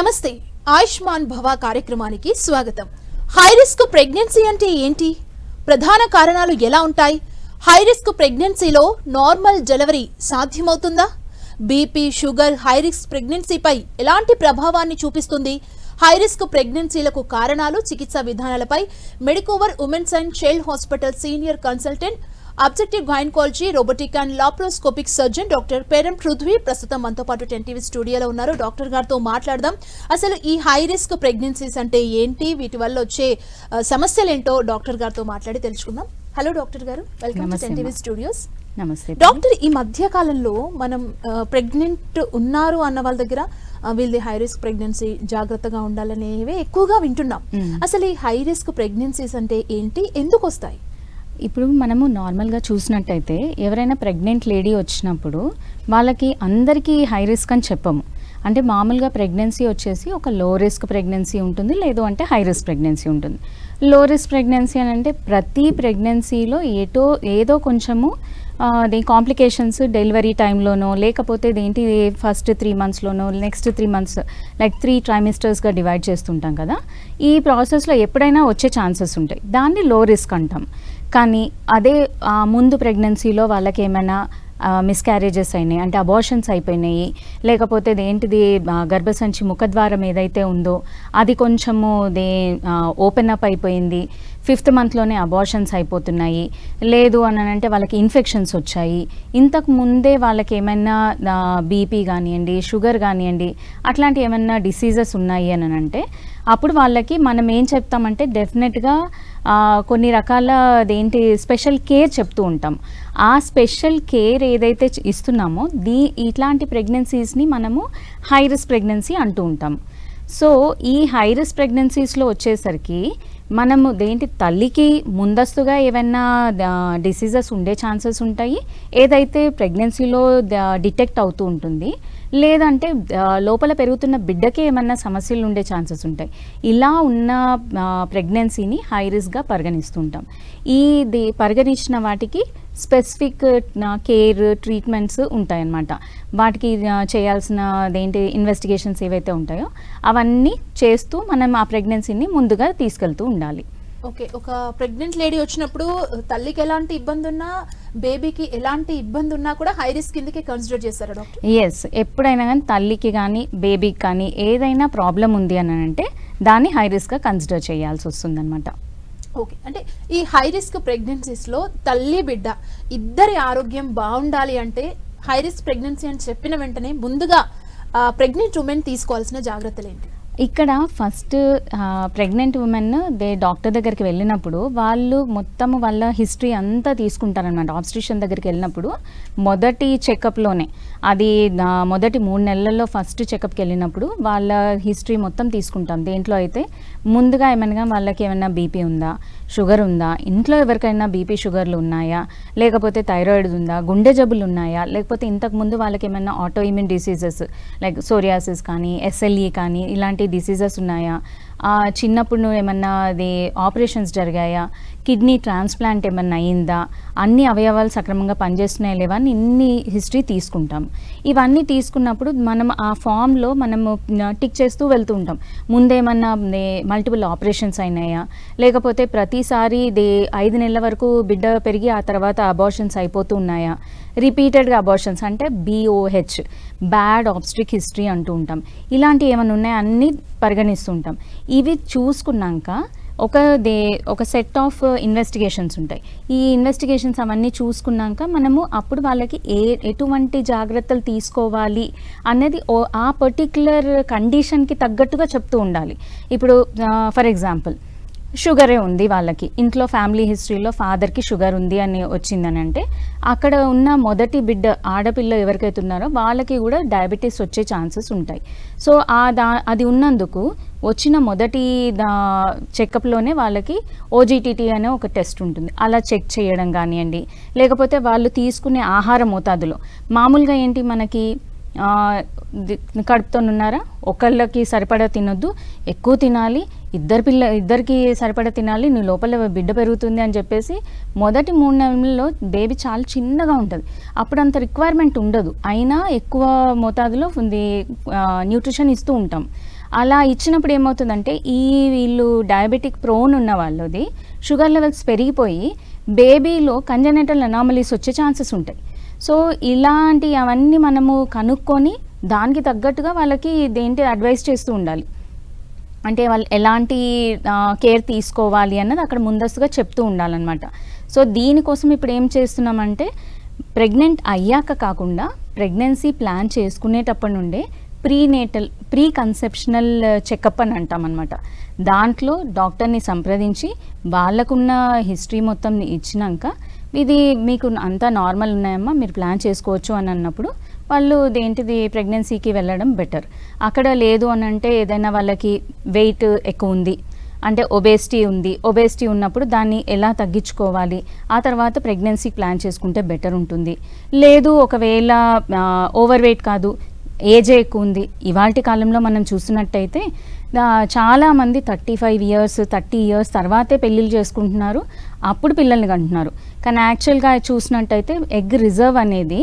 నమస్తే ఆయుష్మాన్ భవ కార్యక్రమానికి స్వాగతం. హై రిస్క్ ప్రెగ్నెన్సీ అంటే ఏంటి? ప్రధాన కారణాలు ఎలా ఉంటాయి? హై రిస్క్ ప్రెగ్నెన్సీలో నార్మల్ డెలివరీ సాధ్యమవుతుందా? బీపీ షుగర్ హై రిస్క్ ప్రెగ్నెన్సీపై ఎలాంటి ప్రభావాన్ని చూపిస్తుంది? హై రిస్క్ ప్రెగ్నెన్సీలకు కారణాలు చికిత్స విధానాలపై Medicover women's and child hospital senior consultant objective gynaecology robotic and laparoscopic surgeon doctor Peram Prithvi ప్రస్తుతం మనతో పాటు టెన్ టీవీ స్టూడియోలో ఉన్నారు. డాక్టర్ గారితో మాట్లాడదాం. అసలు ఈ హై రిస్క్ ప్రెగ్నెన్సీస్ అంటే ఏంటి? వీటి వల్ల వచ్చే సమస్యలు ఏంటో డాక్టర్ గారితో మాట్లాడి తెలుసుకుందాం. హలో డాక్టర్ గారు. Welcome to ten TV. Studios నమస్తే డాక్టర్ ఈ మధ్య కాలంలో మనం ప్రెగ్నెంట్ ఉన్నారు అన్న వాళ్ళ దగ్గర వీళ్ళది హై రిస్క్ ప్రెగ్నెన్సీ జాగ్రత్తగా ఉండాలనేవి ఎక్కువగా వింటున్నాం. అసలు ఈ హై రిస్క్ ప్రెగ్నెన్సీస్ అంటే ఏంటి? ఎందుకు వస్తాయి? ఇప్పుడు మనము నార్మల్గా చూసినట్టయితే ఎవరైనా ప్రెగ్నెంట్ లేడీ వచ్చినప్పుడు వాళ్ళకి అందరికీ హై రిస్క్ అని చెప్పము. అంటే మామూలుగా ప్రెగ్నెన్సీ వచ్చేసి ఒక లో రిస్క్ ప్రెగ్నెన్సీ ఉంటుంది లేదు అంటే హై రిస్క్ ప్రెగ్నెన్సీ ఉంటుంది. లో రిస్క్ ప్రెగ్నెన్సీ అని అంటే ప్రతి ప్రెగ్నెన్సీలో ఏటో ఏదో కొంచెము దీని కాంప్లికేషన్స్ డెలివరీ టైంలోనో లేకపోతే దేంటి first three మంత్స్లోనో next three months like three ట్రైమిస్టర్స్గా divide చేస్తుంటాం కదా. ఈ ప్రాసెస్లో ఎప్పుడైనా వచ్చే ఛాన్సెస్ ఉంటాయి. దాన్ని లో రిస్క్ అంటాం. కానీ అదే ముందు ప్రెగ్నెన్సీలో వాళ్ళకి ఏమైనా మిస్క్యారేజెస్ అయినాయి అంటే అబార్షన్స్ అయిపోయినాయి లేకపోతే ఏంటిది గర్భసంచి ముఖద్వారం ఏదైతే ఉందో అది కొంచెము దే ఓపెన్ అప్ అయిపోయింది ఫిఫ్త్ మంత్లోనే అబార్షన్స్ అయిపోతున్నాయి లేదు అని అంటే వాళ్ళకి ఇన్ఫెక్షన్స్ వచ్చాయి ఇంతకు ముందే వాళ్ళకి ఏమైనా బీపీ కానివ్వండి షుగర్ కానివ్వండి అట్లాంటి ఏమైనా డిసీజెస్ ఉన్నాయి అని అంటే అప్పుడు వాళ్ళకి మనం ఏం చెప్తామంటే డెఫినెట్గా కొన్ని రకాల అదేంటి స్పెషల్ కేర్ చెప్తూ ఉంటాం. ఆ స్పెషల్ కేర్ ఏదైతే ఇస్తున్నామో దీ ఇట్లాంటి ప్రెగ్నెన్సీస్ని మనము హై రిస్క్ ప్రెగ్నెన్సీ అంటూ ఉంటాం. సో ఈ హై రిస్క్ ప్రెగ్నెన్సీస్లో వచ్చేసరికి మనము దేంటి తల్లికి ముందస్తుగా ఏమైనా డిసీజెస్ ఉండే ఛాన్సెస్ ఉంటాయి. ఏదైతే ప్రెగ్నెన్సీలో డిటెక్ట్ అవుతూ ఉంటుంది. లేదంటే లోపల పెరుగుతున్న బిడ్డకే ఏమన్నా సమస్యలు ఉండే ఛాన్సెస్ ఉంటాయి. ఇలా ఉన్న ప్రెగ్నెన్సీని హై రిస్క్గా పరిగణిస్తుంటాం. ఈ పరిగణించిన వాటికి స్పెసిఫిక్ కేర్ ట్రీట్మెంట్స్ ఉంటాయన్నమాట. వాటికి చేయాల్సిన అదేంటి ఇన్వెస్టిగేషన్స్ ఏవైతే ఉంటాయో అవన్నీ చేస్తూ మనం ఆ ప్రెగ్నెన్సీని ముందుగా తీసుకెళ్తూ ఉండాలి. ఓకే ఒక ప్రెగ్నెంట్ లేడీ వచ్చినప్పుడు తల్లికి ఎలాంటి ఇబ్బంది ఉన్నా బేబీకి ఎలాంటి ఇబ్బంది ఉన్నా కూడా హై రిస్క్ కిందకి కన్సిడర్ చేస్తారా డాక్టర్? ఎస్ ఎప్పుడైనా కానీ తల్లికి కానీ బేబీకి కానీ ఏదైనా ప్రాబ్లం ఉంది అని అంటే దాన్ని హై రిస్క్గా కన్సిడర్ చేయాల్సి వస్తుందన్నమాట. ఓకే. అంటే ఈ హై రిస్క్ ప్రెగ్నెన్సీస్లో తల్లి బిడ్డ ఇద్దరి ఆరోగ్యం బాగుండాలి అంటే హై రిస్క్ ప్రెగ్నెన్సీ అని చెప్పిన వెంటనే ముందుగా ప్రెగ్నెంట్ ఉమెన్ తీసుకోవాల్సిన జాగ్రత్తలు ఏంటి? ఇక్కడ first pregnant women they doctor దగ్గరికి వెళ్ళినప్పుడు వాళ్ళు మొత్తం వాళ్ళ హిస్టరీ అంతా తీసుకుంటారనమాట ఆబ్స్ట్రిషన్ దగ్గరికి వెళ్ళినప్పుడు మొదటి చెకప్లోనే అది మొదటి మూడు నెలల్లో ఫస్ట్ చెకప్కి వెళ్ళినప్పుడు వాళ్ళ హిస్టరీ మొత్తం తీసుకుంటాం. దేంట్లో అయితే ముందుగా ఏమైనా వాళ్ళకి ఏమైనా బీపీ ఉందా షుగర్ ఉందా? ఇంట్లో ఎవరికైనా బీపీ షుగర్లు ఉన్నాయా? లేకపోతే థైరాయిడ్ ఉందా? గుండె జబ్బులు ఉన్నాయా? లేకపోతే ఇంతకు ముందు వాళ్ళకి ఏమైనా auto immune diseases like psoriasis కానీ ఎస్ఎల్ఈ కానీ ఇలాంటి డిసీజెస్ ఉన్నాయా? చిన్నప్పుడు ఏమన్నా అది ఆపరేషన్స్ జరిగాయా? కిడ్నీ ట్రాన్స్ప్లాంట్ ఏమన్నా అయిందా అన్ని అవయవాలు సక్రమంగా పనిచేస్తున్నాయా లేవా అని ఇన్ని హిస్టరీ తీసుకుంటాం. ఇవన్నీ తీసుకున్నప్పుడు మనం ఆ ఫామ్లో మనము టిక్ చేస్తూ వెళ్తూ ఉంటాం. ముందేమన్నా మల్టిపుల్ ఆపరేషన్స్ అయినాయా? లేకపోతే ప్రతిసారి దే ఐదు నెలల వరకు బిడ్డ పెరిగి ఆ తర్వాత అబార్షన్స్ అయిపోతూ ఉన్నాయా? రిపీటెడ్గా అబార్షన్స్ అంటే బీఓహెచ్ బ్యాడ్ ఆబ్స్ట్రిక్ హిస్టరీ అంటూ ఉంటాం. ఇలాంటివి ఏమైనా ఉన్నాయా? అన్నీ పరిగణిస్తుంటాం ఇవి చూసుకున్నాక ఒక దే ఒక సెట్ ఆఫ్ ఇన్వెస్టిగేషన్స్ ఉంటాయి. ఈ ఇన్వెస్టిగేషన్స్ అవన్నీ చూసుకున్నాక మనము అప్పుడు వాళ్ళకి ఏ ఎటువంటి జాగ్రత్తలు తీసుకోవాలి అనేది ఓ- ఆ పర్టిక్యులర్ కండిషన్కి తగ్గట్టుగా చెప్తూ ఉండాలి. ఇప్పుడు ఫర్ ఎగ్జాంపుల్ షుగరే ఉంది వాళ్ళకి. ఇంట్లో ఫ్యామిలీ హిస్టరీలో ఫాదర్కి షుగర్ ఉంది అని వచ్చిందని అంటే అక్కడ ఉన్న మొదటి బిడ్డ ఆడపిల్ల ఎవరికైతే ఉన్నారో వాళ్ళకి కూడా డయాబెటీస్ వచ్చే ఛాన్సెస్ ఉంటాయి. సో ఆ దా అది ఉన్నందుకు వచ్చిన మొదటి దా చెకప్లోనే వాళ్ళకి ఓజీటీటీ అనే ఒక టెస్ట్ ఉంటుంది. అలా చెక్ చేయడం కానివ్వండి లేకపోతే వాళ్ళు తీసుకునే ఆహార మోతాదులో. మామూలుగా ఏంటి మనకి కడుపుతోనున్నారా? కడుపుతో ఒకళ్ళకి సరిపడా తినొద్దు ఎక్కువ తినాలి ఇద్దరు పిల్ల ఇద్దరికి సరిపడా తినాలి నీ లోపల బిడ్డ పెరుగుతుంది అని చెప్పేసి మొదటి మూడు నెలల్లో బేబీ చాలా చిన్నగా ఉంటుంది. అప్పుడు అంత రిక్వైర్మెంట్ ఉండదు. అయినా ఎక్కువ మోతాదులో ఉంది న్యూట్రిషన్ ఇస్తూ ఉంటాం. అలా ఇచ్చినప్పుడు ఏమవుతుందంటే ఈ వీళ్ళు డయాబెటిక్ ప్రోన్ ఉన్న వాళ్ళది షుగర్ లెవెల్స్ పెరిగిపోయి బేబీలో కంజనెటల్ అనామలీస్ వచ్చే ఛాన్సెస్ ఉంటాయి. సో ఇలాంటి అవన్నీ మనము కనుక్కొని దానికి తగ్గట్టుగా వాళ్ళకి దేంటి అడ్వైస్ చేస్తూ ఉండాలి. అంటే వాళ్ళు ఎలాంటి కేర్ తీసుకోవాలి అన్నది అక్కడ ముందస్తుగా చెప్తూ ఉండాలన్నమాట. సో దీనికోసం ఇప్పుడు ఏం చేస్తున్నామంటే ప్రెగ్నెంట్ అయ్యాక కాకుండా ప్రెగ్నెన్సీ ప్లాన్ చేసుకునేటప్పటి నుండే prenatal pre conceptional uh, checkup అని అంటామన్నమాట దాంట్లో డాక్టర్ని సంప్రదించి వాళ్ళకున్న హిస్టరీ మొత్తం ఇచ్చినాక ఇది మీకు అంతా నార్మల్ ఉన్నాయమ్మా మీరు ప్లాన్ చేసుకోవచ్చు అని అన్నప్పుడు వాళ్ళు దేంటిది ప్రెగ్నెన్సీకి వెళ్ళడం బెటర్. అక్కడ లేదు అని అంటే ఏదైనా వాళ్ళకి వెయిట్ ఎక్కువ ఉంది అంటే ఒబేసిటీ ఉంది ఒబేసిటీ ఉన్నప్పుడు దాన్ని ఎలా తగ్గించుకోవాలి ఆ తర్వాత ప్రెగ్నెన్సీ ప్లాన్ చేసుకుంటే బెటర్ ఉంటుంది. లేదు ఒకవేళ ఓవర్ వెయిట్ కాదు ఏజే ఎక్కువ ఉంది. ఇవాళ కాలంలో మనం చూసినట్టయితే చాలామంది thirty five years thirty years తర్వాతే పెళ్ళిళ్ళు చేసుకుంటున్నారు. అప్పుడు పిల్లల్ని కంటున్నారు. కానీ యాక్చువల్గా చూసినట్టయితే ఎగ్ రిజర్వ్ అనేది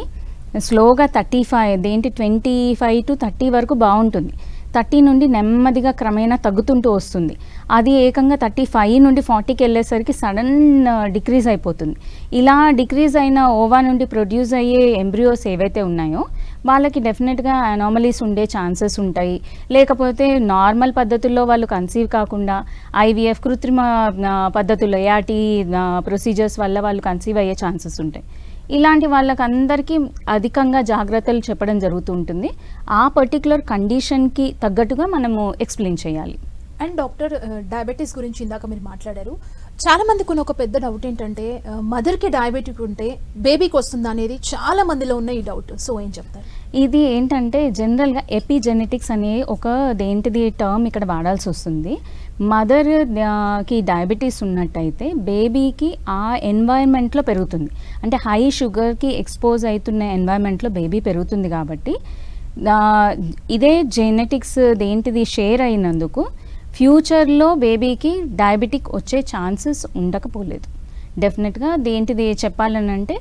స్లోగా థర్టీ ఫైవ్ దేంటి ట్వంటీ ఫైవ్ టు థర్టీ వరకు బాగుంటుంది. థర్టీ నుండి నెమ్మదిగా క్రమేణా తగ్గుతుంటూ వస్తుంది. అది ఏకంగా థర్టీ ఫైవ్ నుండి ఫార్టీకి వెళ్ళేసరికి సడన్ డిక్రీజ్ అయిపోతుంది. ఇలా డిక్రీజ్ అయిన ఓవా నుండి ప్రొడ్యూస్ అయ్యే ఎంబ్రియోస్ ఏవైతే ఉన్నాయో వాళ్ళకి డెఫినెట్గా అనామలీస్ ఉండే ఛాన్సెస్ ఉంటాయి. లేకపోతే నార్మల్ పద్ధతుల్లో వాళ్ళు కన్సీవ్ కాకుండా ఐవీఎఫ్ కృత్రిమ పద్ధతుల్లో ఏఆర్టీ ప్రొసీజర్స్ వల్ల వాళ్ళు కన్సీవ్ అయ్యే ఛాన్సెస్ ఉంటాయి. ఇలాంటి వాళ్ళకందరికీ అధికంగా జాగ్రత్తలు చెప్పడం జరుగుతూ ఉంటుంది ఆ పర్టికులర్ కండిషన్కి తగ్గట్టుగా మనము ఎక్స్ప్లెయిన్ చేయాలి. అండ్ డాక్టర్ డయాబెటీస్ గురించి ఇందాక మీరు మాట్లాడారు. చాలా మందికి ఉన్న ఒక పెద్ద డౌట్ ఏంటంటే మదర్కి డయాబెటిక్ ఉంటే బేబీకి వస్తుందా అనేది చాలా మందిలో ఉన్న ఈ డౌట్ సో ఏం చెప్తారు? ఇది ఏంటంటే జనరల్గా ఎపిజెనెటిక్స్ అనే ఒక దేంటిది టర్మ్ ఇక్కడ వాడాల్సి వస్తుంది. మదర్కి డయాబెటీస్ ఉన్నట్టయితే బేబీకి ఆ ఎన్వైర్న్మెంట్లో పెరుగుతుంది. అంటే హై షుగర్కి ఎక్స్పోజ్ అవుతున్న ఎన్వైర్న్మెంట్లో బేబీ పెరుగుతుంది కాబట్టి ఇదే జెనెటిక్స్ దేంటిది షేర్ అయినందుకు ఫ్యూచర్లో బేబీకి డయాబెటిక్ వచ్చే ఛాన్సెస్ ఉండకపోలేదు. డెఫినెట్గా దేంటిది చెప్పాలని అంటే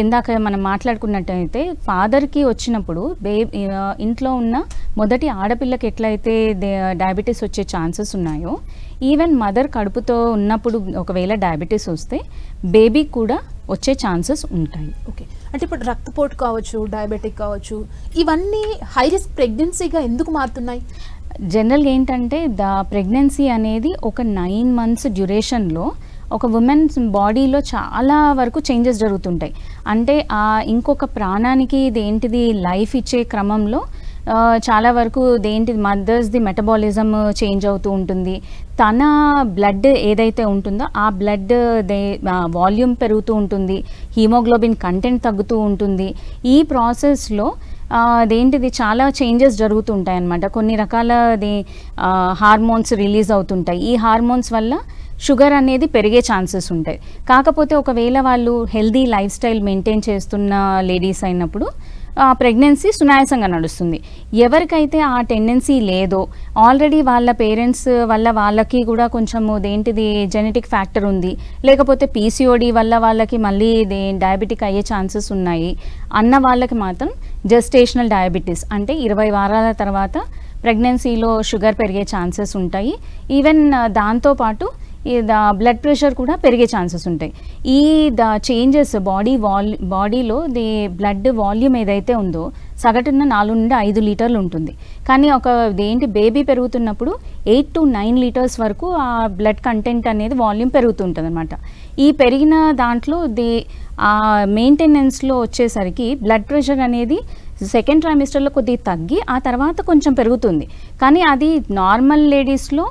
ఇందాక మనం మాట్లాడుకున్నట్టయితే ఫాదర్కి వచ్చినప్పుడు బే ఇంట్లో ఉన్న మొదటి ఆడపిల్లకి ఎట్లయితే డయాబెటీస్ వచ్చే ఛాన్సెస్ ఉన్నాయో ఈవెన్ మదర్ కడుపుతో ఉన్నప్పుడు ఒకవేళ డయాబెటీస్ వస్తే బేబీకి కూడా వచ్చే ఛాన్సెస్ ఉంటాయి. ఓకే. అంటే ఇప్పుడు రక్తపోటు కావచ్చు డయాబెటిక్ కావచ్చు ఇవన్నీ హై రిస్క్ ప్రెగ్నెన్సీగా ఎందుకు మారుతున్నాయి? జనరల్గా ఏంటంటే ద ప్రెగ్నెన్సీ అనేది ఒక నైన్ మంత్స్ డ్యూరేషన్లో ఒక ఉమెన్స్ బాడీలో చాలా వరకు చేంజెస్ జరుగుతుంటాయి. అంటే ఆ ఇంకొక ప్రాణానికి ఇదేంటిది లైఫ్ ఇచ్చే క్రమంలో చాలా వరకు దేంటి మదర్స్ది మెటబాలిజం చేంజ్ అవుతూ ఉంటుంది. తన బ్లడ్ ఏదైతే ఉంటుందో ఆ బ్లడ్ దే వాల్యూమ్ పెరుగుతూ ఉంటుంది. హీమోగ్లోబిన్ కంటెంట్ తగ్గుతూ ఉంటుంది. ఈ ప్రాసెస్లో అదేంటిది? చాలా చేంజెస్ జరుగుతుంటాయి అన్నమాట కొన్ని రకాల హార్మోన్స్ రిలీజ్ అవుతుంటాయి. ఈ హార్మోన్స్ వల్ల షుగర్ అనేది పెరిగే ఛాన్సెస్ ఉంటాయి. కాకపోతే ఒకవేళ వాళ్ళు హెల్దీ లైఫ్ స్టైల్ మెయింటైన్ చేస్తున్న లేడీస్ అయినప్పుడు ప్రెగ్నెన్సీ సునాయాసంగా నడుస్తుంది. ఎవరికైతే ఆ టెండెన్సీ లేదో ఆల్రెడీ వాళ్ళ పేరెంట్స్ వల్ల వాళ్ళకి కూడా కొంచెము దేంటిది జెనెటిక్ ఫ్యాక్టర్ ఉంది. లేకపోతే పీసీఓడి వల్ల వాళ్ళకి మళ్ళీ దే డయాబెటిక్ అయ్యే ఛాన్సెస్ ఉన్నాయి అన్న వాళ్ళకి మాత్రం జెస్టేషనల్ డయాబెటీస్ అంటే ఇరవై వారాల తర్వాత ప్రెగ్నెన్సీలో షుగర్ పెరిగే ఛాన్సెస్ ఉంటాయి. ఈవెన్ uh, దాంతోపాటు ఈ ద బ్లడ్ ప్రెషర్ కూడా పెరిగే ఛాన్సెస్ ఉంటాయి. ఈ ద చేంజెస్ బాడీ వాల్ బాడీలో ది బ్లడ్ వాల్యూమ్ ఏదైతే ఉందో సగటున నాలుగు నుండి ఐదు లీటర్లు ఉంటుంది. కానీ ఒక ఏంటి బేబీ పెరుగుతున్నప్పుడు ఎయిట్ టు నైన్ లీటర్స్ వరకు ఆ బ్లడ్ కంటెంట్ అనేది వాల్యూమ్ పెరుగుతుంటుంది అనమాట ఈ పెరిగిన దాంట్లో ది ఆ మెయింటెనెన్స్లో వచ్చేసరికి బ్లడ్ ప్రెషర్ అనేది సెకండ్ ట్రైమిస్టర్లో కొద్దిగా తగ్గి ఆ తర్వాత కొంచెం పెరుగుతుంది. కానీ అది నార్మల్ లేడీస్లో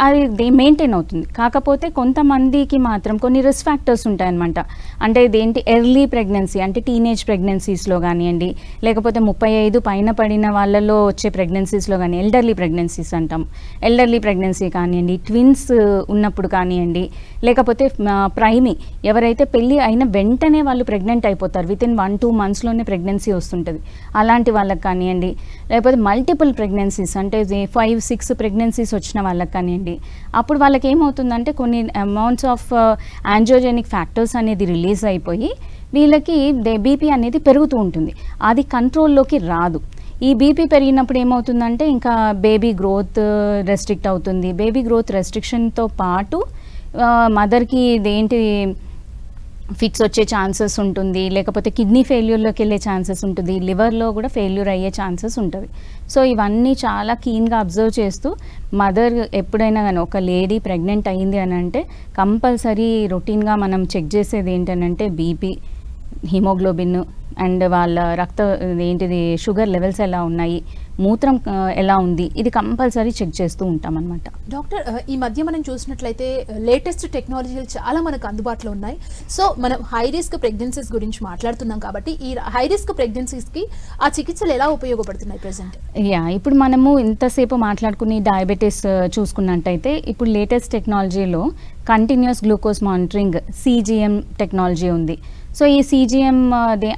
అది మెయింటైన్ అవుతుంది. కాకపోతే కొంతమందికి మాత్రం కొన్ని రిస్క్ ఫ్యాక్టర్స్ ఉంటాయన్నమాట. అంటే ఇదేంటి ఎర్లీ ప్రెగ్నెన్సీ అంటే టీనేజ్ ప్రెగ్నెన్సీస్లో కానివ్వండి లేకపోతే ముప్పై ఐదు పైన పడిన వాళ్ళలో వచ్చే ప్రెగ్నెన్సీస్లో కానీ ఎల్డర్లీ ప్రెగ్నెన్సీస్ అంటాం. ఎల్డర్లీ ప్రెగ్నెన్సీ కానివ్వండి ట్విన్స్ ఉన్నప్పుడు కానివ్వండి లేకపోతే ప్రైమీ ఎవరైతే పెళ్ళి అయిన వెంటనే వాళ్ళు ప్రెగ్నెంట్ అయిపోతారు. విత్ ఇన్ వన్ టూ మంత్స్లోనే ప్రెగ్నెన్సీ వస్తుంటుంది. అలాంటి వాళ్ళకి కానివ్వండి లేకపోతే మల్టిపుల్ ప్రెగ్నెన్సీస్ అంటే ఫైవ్ సిక్స్ ప్రెగ్నెన్సీస్ వచ్చిన వాళ్ళకి కానివ్వండి అప్పుడు వాళ్ళకి ఏమవుతుందంటే కొన్ని అమౌంట్స్ ఆఫ్ యాంజియోజెనిక్ ఫ్యాక్టర్స్ అనేది రిలీజ్ అయిపోయి వీళ్ళకి బీపీ అనేది పెరుగుతూ ఉంటుంది. అది కంట్రోల్లోకి రాదు. ఈ బీపీ పెరిగినప్పుడు ఏమవుతుందంటే ఇంకా బేబీ గ్రోత్ రెస్ట్రిక్ట్ అవుతుంది. బేబీ గ్రోత్ రెస్ట్రిక్షన్తో పాటు మదర్కి ఇదేంటి ఫిట్స్ వచ్చే ఛాన్సెస్ ఉంటుంది లేకపోతే కిడ్నీ ఫెయిల్యూర్లోకి వెళ్ళే ఛాన్సెస్ ఉంటుంది లివర్లో కూడా ఫెయిల్యూర్ అయ్యే ఛాన్సెస్ ఉంటుంది సో ఇవన్నీ చాలా కీన్గా అబ్జర్వ్ చేస్తూ మదర్ ఎప్పుడైనా కానీ ఒక లేడీ ప్రెగ్నెంట్ అయింది అని అంటే కంపల్సరీ రొటీన్గా మనం చెక్ చేసేది ఏంటనంటే బీపీ హిమోగ్లోబిన్ అండ్ వాళ్ళ రక్త ఏంటిది షుగర్ లెవెల్స్ ఎలా ఉన్నాయి మూత్రం ఎలా ఉంది ఇది కంపల్సరీ చెక్ చేస్తూ ఉంటాం అనమాట డాక్టర్ ఈ మధ్య మనం చూసినట్లయితే లేటెస్ట్ టెక్నాలజీలు చాలా మనకు అందుబాటులో ఉన్నాయి. సో మనం హై రిస్క్ ప్రెగ్నెన్సీస్ గురించి మాట్లాడుతున్నాం కాబట్టి ఈ హై రిస్క్ ప్రెగ్నెన్సీస్కి ఆ చికిత్సలు ఎలా ఉపయోగపడుతున్నాయి ప్రెసెంట్ యా ఇప్పుడు మనము ఇంతసేపు మాట్లాడుకుని డయాబెటీస్ చూసుకున్నట్టయితే ఇప్పుడు లేటెస్ట్ టెక్నాలజీలో continuous glucose monitoring CGM technology ఉంది. సో ఈ సీజీఎం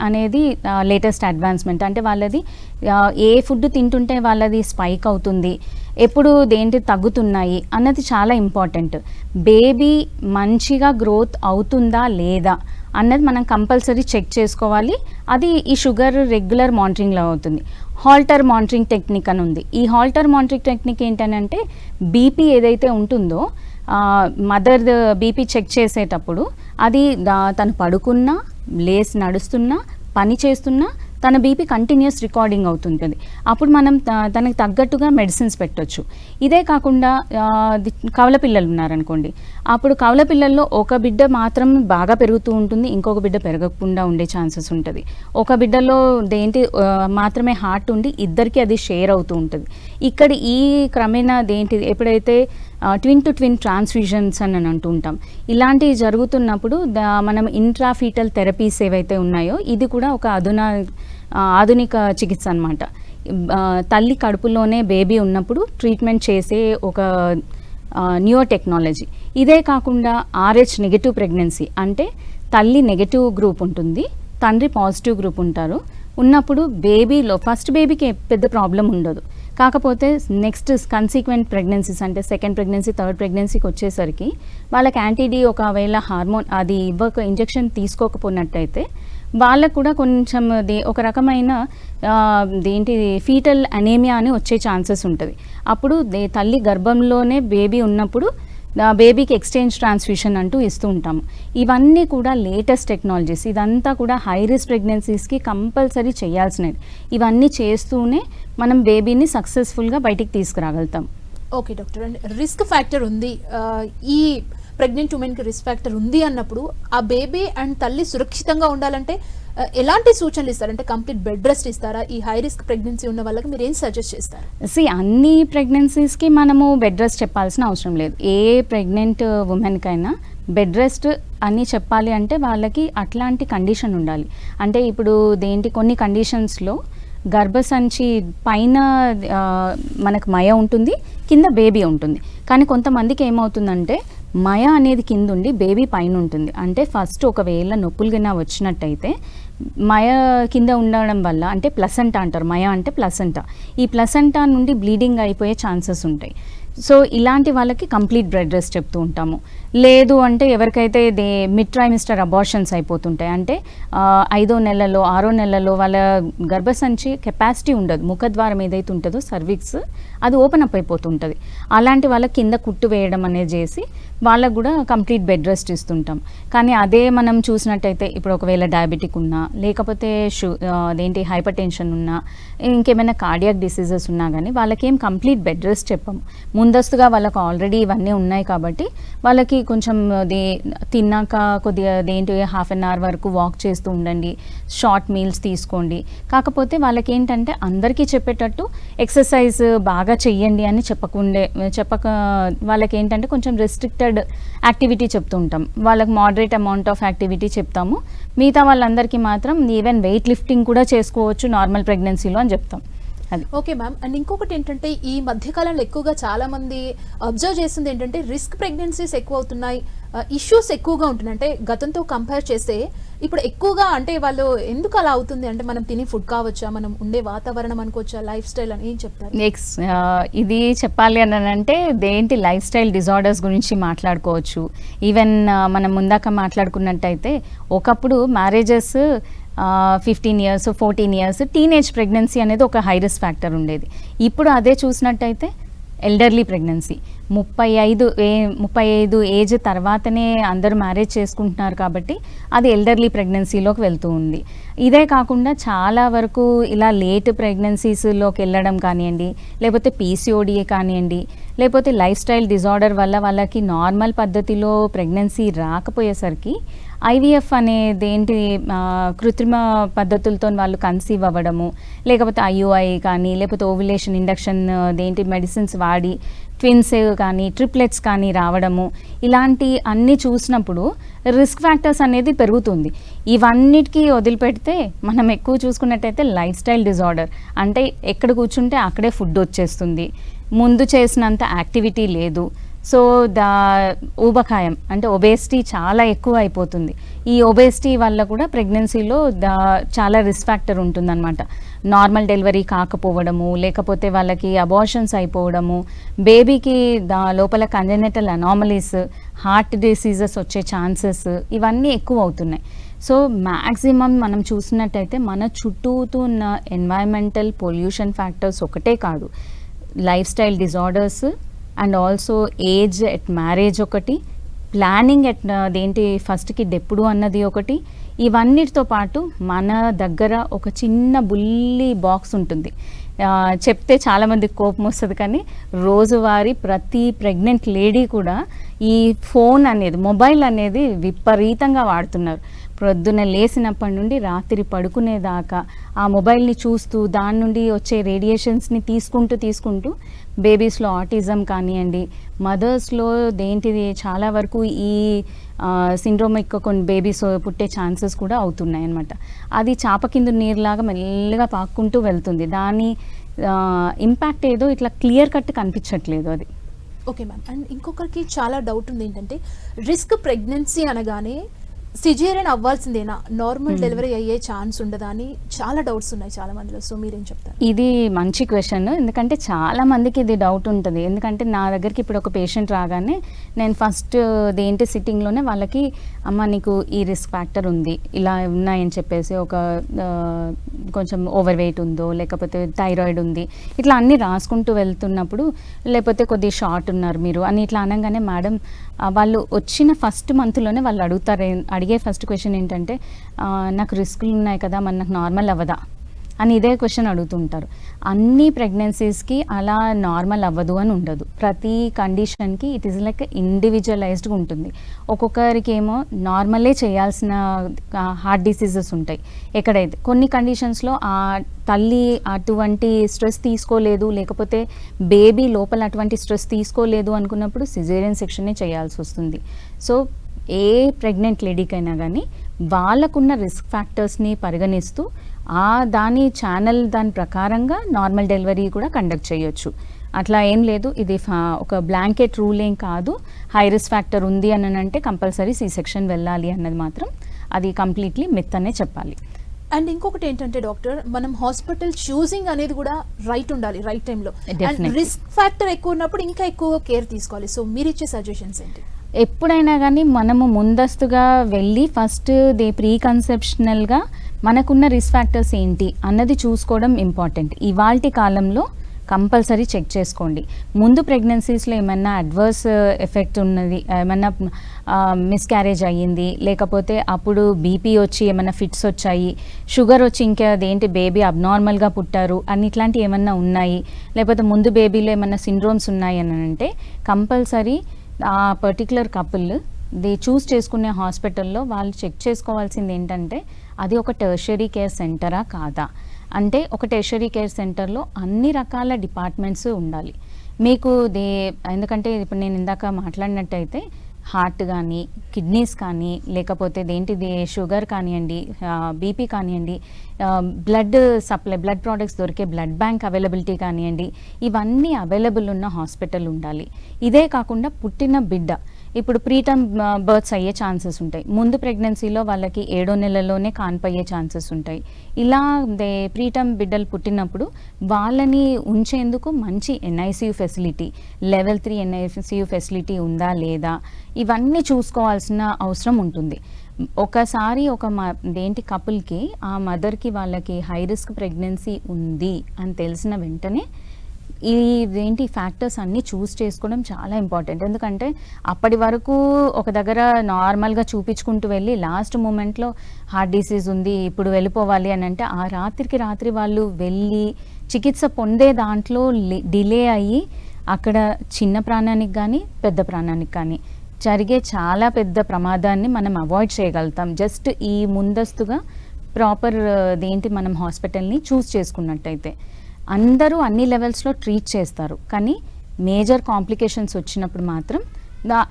అనేది లేటెస్ట్ అడ్వాన్స్మెంట్ అంటే వాళ్ళది ఏ ఫుడ్ తింటుంటే వాళ్ళది స్పైక్ అవుతుంది ఎప్పుడు దేంటి తగ్గుతున్నాయి అన్నది చాలా ఇంపార్టెంట్ బేబీ మంచిగా గ్రోత్ అవుతుందా లేదా అన్నది మనం కంపల్సరీ చెక్ చేసుకోవాలి. అది ఈ షుగర్ రెగ్యులర్ మానిటరింగ్లో అవుతుంది. హాల్టర్ మానిటరింగ్ టెక్నిక్ అని ఉంది. ఈ హాల్టర్ మానిటరింగ్ టెక్నిక్ ఏంటనంటే బీపీ ఏదైతే ఉంటుందో మదర్ బీపీ చెక్ చేసేటప్పుడు అది తను పడుకున్నా లేసి నడుస్తున్నా పని చేస్తున్నా తన బీపీ కంటిన్యూస్ రికార్డింగ్ అవుతుంటుంది. అప్పుడు మనం త- తగ్గట్టుగా మెడిసిన్స్ పెట్టొచ్చు. ఇదే కాకుండా కవల పిల్లలు ఉన్నారనుకోండి. అప్పుడు కవల పిల్లల్లో ఒక బిడ్డ మాత్రం బాగా పెరుగుతూ ఉంటుంది ఇంకొక బిడ్డ పెరగకుండా ఉండే ఛాన్సెస్ ఉంటుంది. ఒక బిడ్డలో దేంటి మాత్రమే హార్ట్ ఉండి ఇద్దరికి అది షేర్ అవుతూ ఉంటుంది. ఇక్కడ ఈ క్రమేణా దేంటి ఎప్పుడైతే ట్విన్ టు ట్విన్ ట్రాన్స్ఫ్యూజన్స్ అని అని ఇలాంటివి జరుగుతున్నప్పుడు దా- మనం ఇంట్రాఫీటల్ థెరపీస్ ఏవైతే ఉన్నాయో ఇది కూడా ఒక అధునా ఆధునిక చికిత్స అనమాట తల్లి కడుపులోనే బేబీ ఉన్నప్పుడు ట్రీట్మెంట్ చేసే ఒక న్యూ టెక్నాలజీ ఇదే కాకుండా ఆర్హెచ్ నెగటివ్ ప్రెగ్నెన్సీ అంటే తల్లి నెగటివ్ గ్రూప్ ఉంటుంది తండ్రి పాజిటివ్ గ్రూప్ ఉంటారు. ఉన్నప్పుడు బేబీలో ఫస్ట్ బేబీకి పెద్ద ప్రాబ్లం ఉండదు. కాకపోతే నెక్స్ట్ కన్సీక్వెంట్ ప్రెగ్నెన్సీస్ అంటే సెకండ్ ప్రెగ్నెన్సీ థర్డ్ ప్రెగ్నెన్సీకి వచ్చేసరికి వాళ్ళకి యాంటీడీ ఒకవేళ హార్మోన్ అది ఇవ్వక ఇంజెక్షన్ తీసుకోకపోయినట్టయితే వాళ్ళకు కూడా కొంచెం దే ఒక రకమైన ఏంటి దేంటి ఫీటల్ అనేమియా అని వచ్చే ఛాన్సెస్ ఉంటుంది. అప్పుడు దే- తల్లి గర్భంలోనే బేబీ ఉన్నప్పుడు బేబీకి ఎక్స్చేంజ్ ట్రాన్స్ఫ్యూషన్ అంటూ ఇస్తూ ఉంటాము. ఇవన్నీ కూడా లేటెస్ట్ టెక్నాలజీస్ ఇదంతా కూడా హై రిస్క్ ప్రెగ్నెన్సీస్కి కంపల్సరీ చేయాల్సినవి. ఇవన్నీ చేస్తూనే మనం బేబీని సక్సెస్ఫుల్గా బయటికి తీసుకురాగలుగుతాం. Okay doctor and risk factor ఉంది. ఈ ప్రెగ్నెంట్ ఉమెన్కి రిస్క్ ఫ్యాక్టర్ ఉంది అన్నప్పుడు ఆ బేబీ అండ్ తల్లి సురక్షితంగా ఉండాలంటే ఎలాంటి సూచనలు ఇస్తారు? అంటే కంప్లీట్ బెడ్ రెస్ట్ ఇస్తారా? ఈ హై రిస్క్ ప్రెగ్నెన్సీ ఉన్న వాళ్ళకి మీరు ఏం సజెస్ట్ చేస్తారు? సి అన్ని ప్రెగ్నెన్సీస్కి మనము బెడ్ రెస్ట్ చెప్పాల్సిన అవసరం లేదు. ఏ ప్రెగ్నెంట్ ఉమెన్కైనా బెడ్ రెస్ట్ అని చెప్పాలి అంటే వాళ్ళకి అట్లాంటి కండిషన్ ఉండాలి. అంటే ఇప్పుడు దేంటి కొన్ని కండిషన్స్లో గర్భసంచి పైన మనకు మయ ఉంటుంది కింద బేబీ ఉంటుంది. కానీ కొంతమందికి ఏమవుతుందంటే మయ అనేది కింద ఉండి బేబీ పైన ఉంటుంది. అంటే ఫస్ట్ ఒకవేళ నొప్పులు వచ్చినట్టయితే మయ కింద ఉండడం వల్ల అంటే ప్లసంటా అంటారు. మయ అంటే ప్లసంట. ఈ ప్లసంట నుండి బ్లీడింగ్ అయిపోయే ఛాన్సెస్ ఉంటాయి. సో ఇలాంటి వాళ్ళకి కంప్లీట్ బ్రెడ్ రెస్ట్ చెప్తూ ఉంటాము. లేదు అంటే ఎవరికైతే దే మిడ్ ట్రైమిస్టర్ అబార్షన్స్ అయిపోతుంటాయి అంటే ఐదో నెలలో ఆరో నెలలో వాళ్ళ గర్భసంచి కెపాసిటీ ఉండదు. ముఖద్వారం ఏదైతే ఉంటుందో సర్వీక్స్ అది ఓపెన్ అప్ అయిపోతుంటుంది. అలాంటి వాళ్ళ కింద కుట్టు వేయడం అనేది చేసి వాళ్ళకు కూడా కంప్లీట్ బెడ్ రెస్ట్ ఇస్తుంటాం. కానీ అదే మనం చూసినట్టయితే ఇప్పుడు ఒకవేళ డయాబెటిక్ ఉన్నా లేకపోతే షు అదేంటి హైపర్ టెన్షన్ ఉన్నా ఇంకేమైనా కార్డియాక్ డిసీజెస్ ఉన్నా కానీ వాళ్ళకేం కంప్లీట్ బెడ్ రెస్ట్ చెప్పము ముందస్తుగా వాళ్ళకు ఆల్రెడీ ఇవన్నీ ఉన్నాయి కాబట్టి వాళ్ళకి కొంచెం అది తిన్నాక కొద్దిగా దేంటి హాఫ్ అన్ అవర్ వరకు వాక్ చేస్తూ ఉండండి. షార్ట్ మీల్స్ తీసుకోండి. కాకపోతే వాళ్ళకి ఏంటంటే అందరికీ చెప్పేటట్టు ఎక్సర్సైజ్ బాగా చెయ్యండి అని చెప్పకుండే చెప్పక వాళ్ళకి ఏంటంటే కొంచెం రెస్ట్రిక్టెడ్ యాక్టివిటీ చెప్తూ ఉంటాం. వాళ్ళకి మోడరేట్ అమౌంట్ ఆఫ్ యాక్టివిటీ చెప్తాము. మిగతా వాళ్ళందరికీ మాత్రం ఈవెన్ వెయిట్ లిఫ్టింగ్ కూడా చేసుకోవచ్చు నార్మల్ ప్రెగ్నెన్సీలో అని చెప్తాం. అది. ఓకే మ్యామ్ అండ్ ఇంకొకటి ఏంటంటే ఈ మధ్యకాలంలో ఎక్కువగా చాలా మంది అబ్జర్వ్ చేస్తుంది ఏంటంటే రిస్క్ ప్రెగ్నెన్సీస్ ఎక్కువ అవుతున్నాయి. ఇష్యూస్ ఎక్కువగా ఉంటున్నాయి. అంటే గతంతో కంపేర్ చేస్తే ఇప్పుడు ఎక్కువగా అంటే వాళ్ళు ఎందుకు అలా అవుతుంది? అంటే మనం తినే ఫుడ్ కావచ్చా? మనం ఉండే వాతావరణం అనుకోవచ్చా? లైఫ్ స్టైల్ అని ఏం చెప్తారు? నెక్స్ట్ ఇది చెప్పాలి అని అంటే దేంటి లైఫ్ స్టైల్ డిజార్డర్స్ గురించి మాట్లాడుకోవచ్చు. ఈవెన్ మనం ముందాక మాట్లాడుకున్నట్టయితే ఒకప్పుడు marriages fifteen years fourteen years teenage pregnancy అనేది ఒక హైరస్ ఫ్యాక్టర్ ఉండేది. ఇప్పుడు అదే చూసినట్టయితే ఎల్డర్లీ ప్రెగ్నెన్సీ ముప్పై ఐదు ఏ ముప్పై ఐదు ఏజ్ తర్వాతనే అందరూ మ్యారేజ్ చేసుకుంటున్నారు కాబట్టి అది ఎల్డర్లీ ప్రెగ్నెన్సీలోకి వెళ్తూ ఉంది. ఇదే కాకుండా చాలా వరకు ఇలా లేట్ ప్రెగ్నెన్సీస్లోకి వెళ్ళడం కానివ్వండి లేకపోతే పీసీఓడి కానివ్వండి లేకపోతే లైఫ్ స్టైల్ డిజార్డర్ వల్ల వాళ్ళకి నార్మల్ పద్ధతిలో ప్రెగ్నెన్సీ రాకపోయేసరికి ఐవీఎఫ్ అనేది ఏంటి కృత్రిమ పద్ధతులతో వాళ్ళు కన్సీవ్ అవ్వడము లేకపోతే ఐయుఐ కానీ లేకపోతే ఓవిలేషన్ ఇండక్షన్ దేంటి మెడిసిన్స్ వాడి ట్విన్స్ కానీ ట్రిప్లెట్స్ కానీ రావడము ఇలాంటి అన్నీ చూసినప్పుడు రిస్క్ ఫ్యాక్టర్స్ అనేది పెరుగుతుంది. ఇవన్నిటికీ వదిలిపెడితే మనం ఎక్కువ చూసుకున్నట్టయితే లైఫ్ స్టైల్ డిజార్డర్ అంటే ఎక్కడ కూర్చుంటే అక్కడే ఫుడ్ వచ్చేస్తుంది. ముందు చేసినంత యాక్టివిటీ లేదు. సో దా ఊబకాయం అంటే ఒబేసిటీ చాలా ఎక్కువ అయిపోతుంది. ఈ ఒబేసిటీ వల్ల కూడా ప్రెగ్నెన్సీలో దా చాలా రిస్క్ ఫ్యాక్టర్ ఉంటుందన్నమాట. నార్మల్ డెలివరీ కాకపోవడము లేకపోతే వాళ్ళకి అబార్షన్స్ అయిపోవడము బేబీకి దా లోపల కంజనెటల్ అనామలీస్ హార్ట్ డిసీజెస్ వచ్చే ఛాన్సెస్ ఇవన్నీ ఎక్కువ అవుతున్నాయి సో మ్యాక్సిమం మనం చూసినట్టయితే మన చుట్టూతో ఉన్న ఎన్వైరన్మెంటల్ పొల్యూషన్ ఫ్యాక్టర్స్ ఒకటే కాదు. Lifestyle disorders and also age at marriage ఒకటి ప్లానింగ్ ఎట్ అదేంటి ఫస్ట్కి ఎప్పుడు అన్నది ఒకటి ఇవన్నిటితో పాటు మన దగ్గర ఒక చిన్న బుల్లి బాక్స్ ఉంటుంది. చెప్తే చాలామందికి కోపం వస్తుంది కానీ రోజువారీ ప్రతి ప్రెగ్నెంట్ లేడీ కూడా ఈ ఫోన్ అనేది మొబైల్ అనేది విపరీతంగా వాడుతున్నారు. ప్రొద్దున లేసినప్పటి నుండి రాత్రి పడుకునేదాకా ఆ మొబైల్ని చూస్తూ దాని నుండి వచ్చే రేడియేషన్స్ని తీసుకుంటూ తీసుకుంటూ బేబీస్లో ఆటిజం కానివ్వండి మదర్స్లో దేంటిది చాలా వరకు ఈ సిండ్రోమిక్ కొన్ని బేబీస్ పుట్టే ఛాన్సెస్ కూడా అవుతున్నాయి అనమాట అది చాప కింద నీరులాగా మెల్లగా పాక్కుంటూ వెళ్తుంది. దాని ఇంపాక్ట్ ఏదో ఇట్లా క్లియర్ కట్ కనిపించట్లేదు అది. Okay ma'am. అండ్ ఇంకొకరికి చాలా డౌట్ ఉంది ఏంటంటే రిస్క్ ప్రెగ్నెన్సీ అనగానే సిజేరియన్ అవ్వాల్సిందేనా? నార్మల్ డెలివరీ అయ్యే ఛాన్స్ ఉండదా అని చాలా డౌట్స్ ఉన్నాయి చాలా మందిలో. సో మీరేం చెప్తారు? ఇది మంచి క్వశ్చన్. ఎందుకంటే చాలా మందికి ఇది డౌట్ ఉంటుంది. ఎందుకంటే నా దగ్గరికి ఇప్పుడు ఒక పేషెంట్ రాగానే నేను ఫస్ట్ దేంటి సిట్టింగ్లోనే వాళ్ళకి అమ్మ నీకు ఈ రిస్క్ ఫ్యాక్టర్ ఉంది. ఇలా ఉన్నాయని చెప్పేసి ఒక కొంచెం ఓవర్ వెయిట్ ఉందో లేకపోతే థైరాయిడ్ ఉంది. ఇట్లా అన్నీ రాసుకుంటూ వెళ్తున్నప్పుడు లేకపోతే కొద్ది షార్ట్ ఉన్నారు మీరు అని ఇట్లా అనగానే మేడం వాళ్ళు వచ్చిన ఫస్ట్ మంత్లోనే వాళ్ళు అడుగుతారు అడిగే ఫస్ట్ క్వశ్చన్ ఏంటంటే నాకు రిస్కులు ఉన్నాయి కదా మరి నాకు నార్మల్ అవ్వదా? అని ఇదే క్వశ్చన్ అడుగుతుంటారు. అన్ని ప్రెగ్నెన్సీస్కి అలా నార్మల్ అవ్వదు అని ఉండదు. ప్రతి కండిషన్కి ఇట్ ఈస్ లైక్ ఇండివిజువలైజ్డ్గా ఉంటుంది. ఒక్కొక్కరికి ఏమో నార్మలే చేయాల్సిన హార్ట్ డిసీజెస్ ఉంటాయి. ఎక్కడైతే కొన్ని కండిషన్స్లో ఆ తల్లి అటువంటి స్ట్రెస్ తీసుకోలేదు లేకపోతే బేబీ లోపల అటువంటి స్ట్రెస్ తీసుకోలేదు అనుకున్నప్పుడు సిజేరియన్ సెక్షనే చేయాల్సి వస్తుంది. సో ఏ ప్రెగ్నెంట్ లేడీకైనా కానీ వాళ్ళకున్న రిస్క్ ఫ్యాక్టర్స్ని పరిగణిస్తూ ఆ దాని ఛానల్ దాని ప్రకారంగా నార్మల్ డెలివరీ కూడా కండక్ట్ చేయొచ్చు. అట్లా ఏం లేదు. ఇది ఒక బ్లాంకెట్ రూల్ ఏం కాదు. హై రిస్క్ ఫ్యాక్టర్ ఉంది అని అంటే కంపల్సరీ సి సెక్షన్ వెళ్ళాలి అన్నది మాత్రం అది కంప్లీట్లీ మిత్ అనే చెప్పాలి. అండ్ ఇంకొకటి ఏంటంటే డాక్టర్ మనం హాస్పిటల్ చూసింగ్ అనేది కూడా రైట్ ఉండాలి రైట్ టైంలో. రిస్క్ ఫ్యాక్టర్ ఎక్కువ ఉన్నప్పుడు ఇంకా ఎక్కువ కేర్ తీసుకోవాలి. సో మీరు ఇచ్చే సజెషన్స్ ఏంటి? ఎప్పుడైనా కానీ మనము ముందస్తుగా వెళ్ళి ఫస్ట్ దే ప్రీ కన్సెప్షనల్గా మనకున్న రిస్క్ ఫ్యాక్టర్స్ ఏంటి అన్నది చూసుకోవడం ఇంపార్టెంట్ ఇవాల్టి కాలంలో కంపల్సరీ చెక్ చేసుకోండి. ముందు ప్రెగ్నెన్సీస్లో ఏమన్నా అడ్వర్స్ ఎఫెక్ట్ uh, ఉన్నది uh, ఏమన్నా uh, మిస్క్యారేజ్ అయ్యింది లేకపోతే అప్పుడు బీపీ వచ్చి ఏమన్నా ఫిట్స్ వచ్చాయి షుగర్ వచ్చి ఇంకా అదేంటి బేబీ అబ్నార్మల్గా పుట్టారు అని ఇట్లాంటివి ఏమన్నా ఉన్నాయి లేకపోతే ముందు బేబీలో ఏమన్నా సిండ్రోమ్స్ ఉన్నాయి అని అంటే కంపల్సరీ ఆ పర్టికులర్ కపుల్ ది చూస్ చేసుకునే హాస్పిటల్లో వాళ్ళు చెక్ చేసుకోవాల్సింది ఏంటంటే అది ఒక టెర్షరీ కేర్ సెంటరా కాదా? అంటే ఒక టెర్షరీ కేర్ సెంటర్లో అన్ని రకాల డిపార్ట్మెంట్స్ ఉండాలి. మీకు దే ఎందుకంటే ఇప్పుడు నేను ఇందాక మాట్లాడినట్టయితే హార్ట్ కానీ కిడ్నీస్ కానీ లేకపోతే దేంటిది షుగర్ కానివ్వండి బీపీ కానివ్వండి బ్లడ్ సప్లై బ్లడ్ ప్రోడక్ట్స్ దొరికే బ్లడ్ బ్యాంక్ అవైలబిలిటీ కానివ్వండి ఇవన్నీ అవైలబుల్ ఉన్న హాస్పిటల్ ఉండాలి. ఇదే కాకుండా పుట్టిన బిడ్డ ఇప్పుడు ప్రీటర్మ్ బర్త్స్ అయ్యే ఛాన్సెస్ ఉంటాయి. ముందు ప్రెగ్నెన్సీలో వాళ్ళకి ఏడో నెలలోనే కాన్పయ్యే ఛాన్సెస్ ఉంటాయి. ఇలా దే ప్రీటర్మ్ బిడ్డలు పుట్టినప్పుడు వాళ్ళని ఉంచేందుకు మంచి NICU facility level three NICU facility ఉందా లేదా ఇవన్నీ చూసుకోవాల్సిన అవసరం ఉంటుంది. ఒకసారి ఒక మ దేంటి కపుల్కి ఆ మదర్కి వాళ్ళకి హై రిస్క్ ప్రెగ్నెన్సీ ఉంది అని తెలిసిన వెంటనే ఈ ఫ్యాక్టర్స్ అన్నీ చూస్ చేసుకోవడం చాలా ఇంపార్టెంట్ ఎందుకంటే అప్పటి వరకు ఒక దగ్గర నార్మల్గా చూపించుకుంటూ వెళ్ళి లాస్ట్ మూమెంట్లో హార్ట్ డిసీజ్ ఉంది ఇప్పుడు వెళ్ళిపోవాలి అని అంటే ఆ రాత్రికి రాత్రి వాళ్ళు వెళ్ళి చికిత్స పొందే దాంట్లో డిలే అయ్యి అక్కడ చిన్న ప్రాణానికి కానీ పెద్ద ప్రాణానికి కానీ జరిగే చాలా పెద్ద ప్రమాదాన్ని మనం అవాయిడ్ చేయగలుగుతాం. జస్ట్ ఈ ముందస్తుగా ప్రాపర్ దేంటి మనం హాస్పిటల్ని చూస్ చేసుకున్నట్టయితే. అందరూ అన్ని లెవెల్స్లో ట్రీట్ చేస్తారు. కానీ మేజర్ కాంప్లికేషన్స్ వచ్చినప్పుడు మాత్రం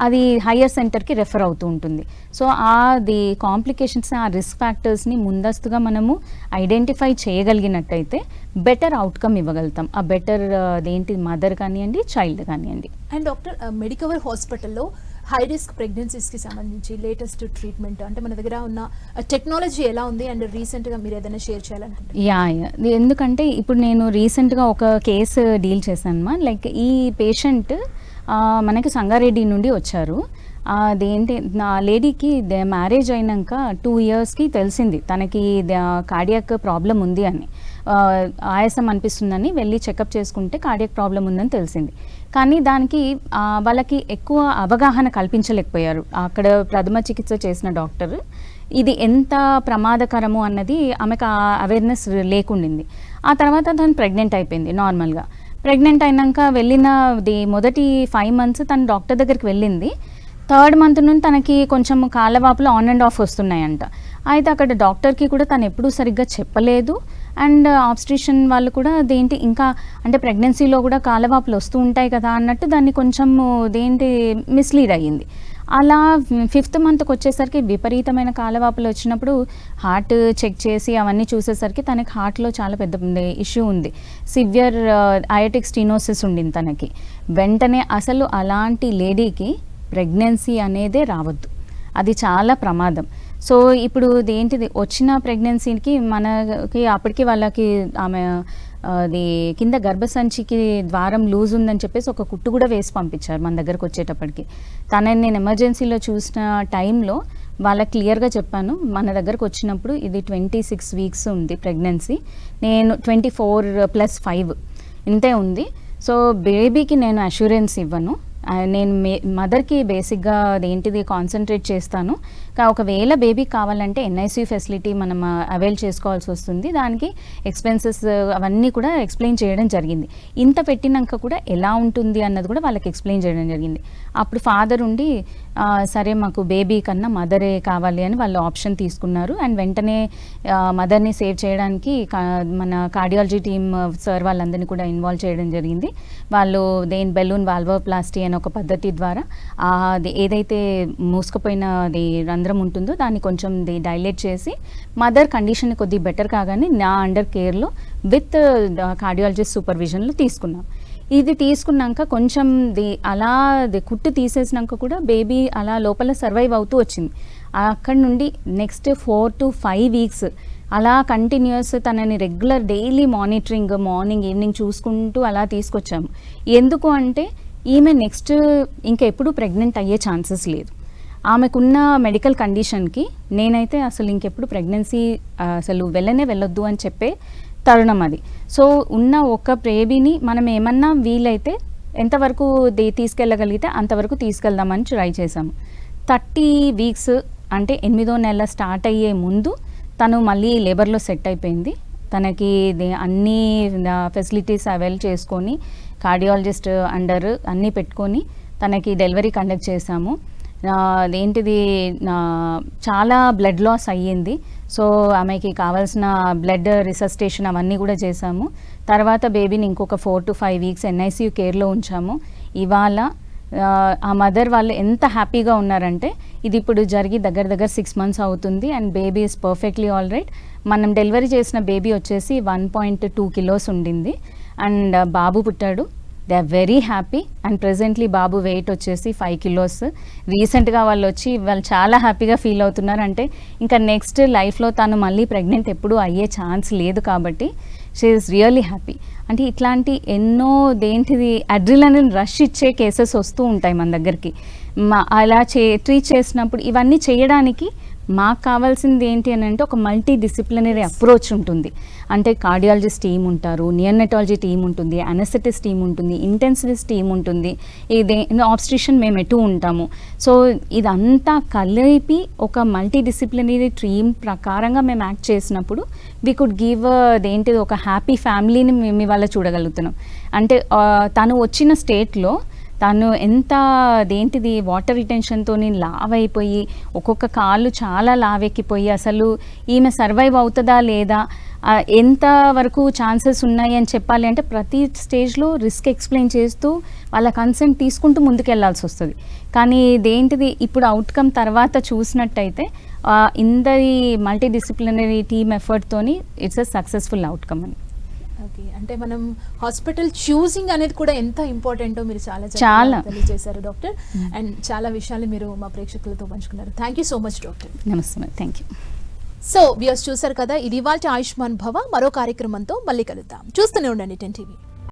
అది హయ్యర్ సెంటర్కి రెఫర్ అవుతూ ఉంటుంది. సో అది కాంప్లికేషన్స్ ఆ రిస్క్ ఫ్యాక్టర్స్ని ముందస్తుగా మనము ఐడెంటిఫై చేయగలిగినట్టయితే బెటర్ అవుట్కమ్ ఇవ్వగలుగుతాం. ఆ బెటర్ అదేంటి మదర్ కానివ్వండి చైల్డ్ కానివ్వండి. అండ్ డాక్టర్ మెడికవర్ హాస్పిటల్లో హై రిస్క్ ప్రెగ్నెన్సీస్కి సంబంధించి లేటెస్ట్ ట్రీట్మెంట్ అంటే మన దగ్గర ఉన్న టెక్నాలజీ ఎలా ఉంది అండ్ రీసెంట్గా మీరు ఏదైనా షేర్ చేయాలనుకుంటున్నారు? Yeah yeah. ఎందుకంటే ఇప్పుడు నేను రీసెంట్గా ఒక కేసు డీల్ uh, చేశాను లైక్ ఈ పేషెంట్ మనకి సంగారెడ్డి నుండి వచ్చారు. అదేంటి నా లేడీకి మ్యారేజ్ అయినాక టూ ఇయర్స్కి తెలిసింది. తనకి కార్డియాక్ ప్రాబ్లం ఉంది అని. ఆయాసం అనిపిస్తుందని వెళ్ళి చెకప్ చేసుకుంటే కార్డియాక్ ప్రాబ్లం ఉందని తెలిసింది. కానీ దానికి వాళ్ళకి ఎక్కువ అవగాహన కల్పించలేకపోయారు. అక్కడ ప్రథమ చికిత్స చేసిన డాక్టర్. ఇది ఎంత ప్రమాదకరము అన్నది ఆమెకు ఆ అవేర్నెస్ లేకుండింది. ఆ తర్వాత తను ప్రెగ్నెంట్ అయిపోయింది నార్మల్గా ప్రెగ్నెంట్ అయినాక వెళ్ళిన ది మొదటి ఫైవ్ మంత్స్ తను డాక్టర్ దగ్గరికి వెళ్ళింది. థర్డ్ మంత్ నుండి తనకి కొంచెం కాళ్ళవాపులు ఆన్ అండ్ ఆఫ్ వస్తున్నాయంట. అయితే అక్కడ డాక్టర్కి కూడా తను ఎప్పుడూ సరిగ్గా చెప్పలేదు. అండ్ ఆబ్స్ట్రిషన్ వాళ్ళు కూడా దేంటి ఇంకా అంటే ప్రెగ్నెన్సీలో కూడా కాలవాపులు వస్తూ ఉంటాయి కదా అన్నట్టు దాన్ని కొంచెం దేంటి మిస్లీడ్ అయ్యింది. అలా ఫిఫ్త్ మంత్కి వచ్చేసరికి విపరీతమైన కాలవాపులు వచ్చినప్పుడు హార్ట్ చెక్ చేసి అవన్నీ చూసేసరికి తనకి హార్ట్లో చాలా పెద్ద ఇష్యూ ఉంది. సివియర్ అయోటిక్ స్టీనోసిస్ ఉండింది తనకి. వెంటనే అసలు అలాంటి లేడీకి ప్రెగ్నెన్సీ అనేదే రావద్దు. అది చాలా ప్రమాదం. సో ఇప్పుడు ఏంటిది వచ్చిన ప్రెగ్నెన్సీకి మనకి అప్పటికి వాళ్ళకి ఆమె అది కింద గర్భసంచికి ద్వారం లూజ్ ఉందని చెప్పేసి ఒక కుట్టు కూడా వేసి పంపించారు మన దగ్గరకు వచ్చేటప్పటికి. తనని నేను ఎమర్జెన్సీలో చూసిన టైంలో వాళ్ళకి క్లియర్గా చెప్పాను. మన దగ్గరకు వచ్చినప్పుడు ఇది ట్వంటీ సిక్స్ వీక్స్ ఉంది ప్రెగ్నెన్సీ. నేను ట్వంటీ ఫోర్ ప్లస్ ఫైవ్ ఇంతే ఉంది. సో బేబీకి నేను అష్యూరెన్స్ ఇవ్వను. నేను మే మదర్కి బేసిక్గా అదేంటిది కాన్సన్ట్రేట్ చేస్తాను. ఒకవేళ బేబీ కావాలంటే ఎన్ఐసి ఫెసిలిటీ మనం అవైల్ చేసుకోవాల్సి వస్తుంది. దానికి ఎక్స్పెన్సెస్ అవన్నీ కూడా ఎక్స్ప్లెయిన్ చేయడం జరిగింది. ఇంత పెట్టినాక కూడా ఎలా ఉంటుంది అన్నది కూడా వాళ్ళకి ఎక్స్ప్లెయిన్ చేయడం జరిగింది. అప్పుడు ఫాదర్ ఉండి సరే మాకు బేబీ కన్నా మదరే కావాలి అని వాళ్ళు ఆప్షన్ తీసుకున్నారు. అండ్ వెంటనే మదర్ని సేవ్ చేయడానికి కా- మన కార్డియాలజీ టీమ్ సార్ వాళ్ళందరినీ కూడా ఇన్వాల్వ్ చేయడం జరిగింది. వాళ్ళు దేని బెలూన్ వాల్వోప్లాస్టీ అనే ఒక పద్ధతి ద్వారా అది ఏదైతే మూసుకుపోయిన అది రంధ్రం ఉంటుందో దాన్ని కొంచెం ది డైలేట్ చేసి మదర్ కండిషన్ కొద్దిగా బెటర్ కాగానే నా అండర్ కేర్లో విత్ కార్డియాలజిస్ట్ సూపర్విజన్లో తీసుకున్నాం. ఇది తీసుకున్నాక కొంచెం ది అలా కుట్టు తీసేసినాక కూడా బేబీ అలా లోపల సర్వైవ్ అవుతూ వచ్చింది. అక్కడ నుండి next four to five weeks అలా కంటిన్యూస్ తనని regular daily monitoring morning evening చూసుకుంటూ అలా తీసుకొచ్చాము. ఎందుకు అంటే ఈమె నెక్స్ట్ ఇంకా ఎప్పుడు ప్రెగ్నెంట్ అయ్యే ఛాన్సెస్ లేదు. ఆమెకున్న మెడికల్ కండిషన్కి నేనైతే అసలు ఇంకెప్పుడు ప్రెగ్నెన్సీ అసలు వెళ్ళనే వెళ్ళొద్దు అని చెప్పే తరుణం అది. సో ఉన్న ఒక బేబీని మనం ఏమన్నా వీలైతే ఎంతవరకు తీసుకెళ్ళగలిగితే అంతవరకు తీసుకెళ్దామని ట్రై చేసాము థర్టీ వీక్స్ అంటే ఎనిమిదో నెల స్టార్ట్ అయ్యే ముందు తను మళ్ళీ లేబర్లో సెట్ అయిపోయింది. తనకి ఇది అన్ని ఫెసిలిటీస్ అవైల్ చేసుకొని కార్డియాలజిస్ట్ అండర్ అన్నీ పెట్టుకొని తనకి డెలివరీ కండక్ట్ చేశాము. ఏంటిది చాలా బ్లడ్ లాస్ అయ్యింది. సో ఆమెకి కావాల్సిన బ్లడ్ రిసస్టేషన్ అవన్నీ కూడా చేశాము. తర్వాత బేబీని ఇంకొక four to five weeks NICU కేర్లో ఉంచాము. ఇవాళ ఆ, ఆ మదర్ వాళ్ళు ఎంత హ్యాపీగా ఉన్నారంటే ఇది ఇప్పుడు జరిగి దగ్గర దగ్గర సిక్స్ మంత్స్ అవుతుంది and baby is perfectly all right మనం డెలివరీ చేసిన బేబీ వచ్చేసి వన్ పాయింట్ టూ కిలోస్ ఉండింది. అండ్ బాబు పుట్టాడు. They are very happy and presently Babu weight వచ్చేసి ఫైవ్ కిలోస్ రీసెంట్గా వాళ్ళు వచ్చి వాళ్ళు చాలా హ్యాపీగా ఫీల్ అవుతున్నారు. అంటే ఇంకా నెక్స్ట్ లైఫ్లో తను మళ్ళీ ప్రెగ్నెంట్ ఎప్పుడూ అయ్యే ఛాన్స్ లేదు కాబట్టి షీ ఈస్ రియల్లీ హ్యాపీ అంటే ఇట్లాంటి ఎన్నో దేంటిది అడ్రిలనిన్ రష్ ఇచ్చే కేసెస్ వస్తూ ఉంటాయి మన దగ్గరికి. మా అలా చే ట్రీట్ చేసినప్పుడు ఇవన్నీ చేయడానికి మాకు కావాల్సింది ఏంటి అని అంటే ఒక మల్టీ డిసిప్లినరీ అప్రోచ్ ఉంటుంది. అంటే కార్డియాలజిస్ట్ టీం ఉంటారు నియర్నెటాలజీ టీం ఉంటుంది అనెస్థెటిస్ టీం ఉంటుంది ఇంటెన్సివిస్ట్ టీం ఉంటుంది. ఇదే ఆబ్స్ట్రిషన్ మేము ఎటు ఉంటాము. సో ఇదంతా కలిపి ఒక మల్టీ డిసిప్లినరీ టీం ప్రకారంగా మేము యాక్ట్ చేసినప్పుడు వీ కుడ్ గివ్ అదేంటిది ఒక హ్యాపీ ఫ్యామిలీని మేము ఇవాళ చూడగలుగుతున్నాం. అంటే uh, తను వచ్చిన స్టేట్లో తను ఎంత దేంటిది వాటర్ రిటెన్షన్తో లావ్ అయిపోయి ఒక్కొక్క కాళ్ళు చాలా లావెక్కిపోయి అసలు ఈమె సర్వైవ్ అవుతుందా లేదా ఎంత వరకు ఛాన్సెస్ ఉన్నాయి అని చెప్పాలి అంటే ప్రతి స్టేజ్లో రిస్క్ ఎక్స్ప్లెయిన్ చేస్తూ వాళ్ళ కన్సెంట్ తీసుకుంటూ ముందుకెళ్ళాల్సి వస్తుంది. కానీ ఇదేంటిది ఇప్పుడు అవుట్కమ్ తర్వాత చూసినట్టయితే ఆ, ఇందరి మల్టీ డిసిప్లినరీ టీమ్ ఎఫర్ట్తోని ఇట్స్ అ సక్సెస్ఫుల్ అవుట్కమ్ అని. ఓకే అంటే మనం హాస్పిటల్ చూసింగ్ అనేది కూడా ఎంత ఇంపార్టెంటో మీరు చాలా చాలా. తెలియజేశారు డాక్టర్. అండ్ చాలా విషయాలు మీరు మా ప్రేక్షకులతో పంచుకున్నారు. Thank you so much doctor. నమస్తే థ్యాంక్ యూ సో వ్యూస్ చూసారు కదా ఇది ఇవాళ ఆయుష్మాన్ భవ మరో కార్యక్రమంతో మళ్ళీ కలుద్దాం. చూస్తూనే ఉండండి టెన్ టీవీ.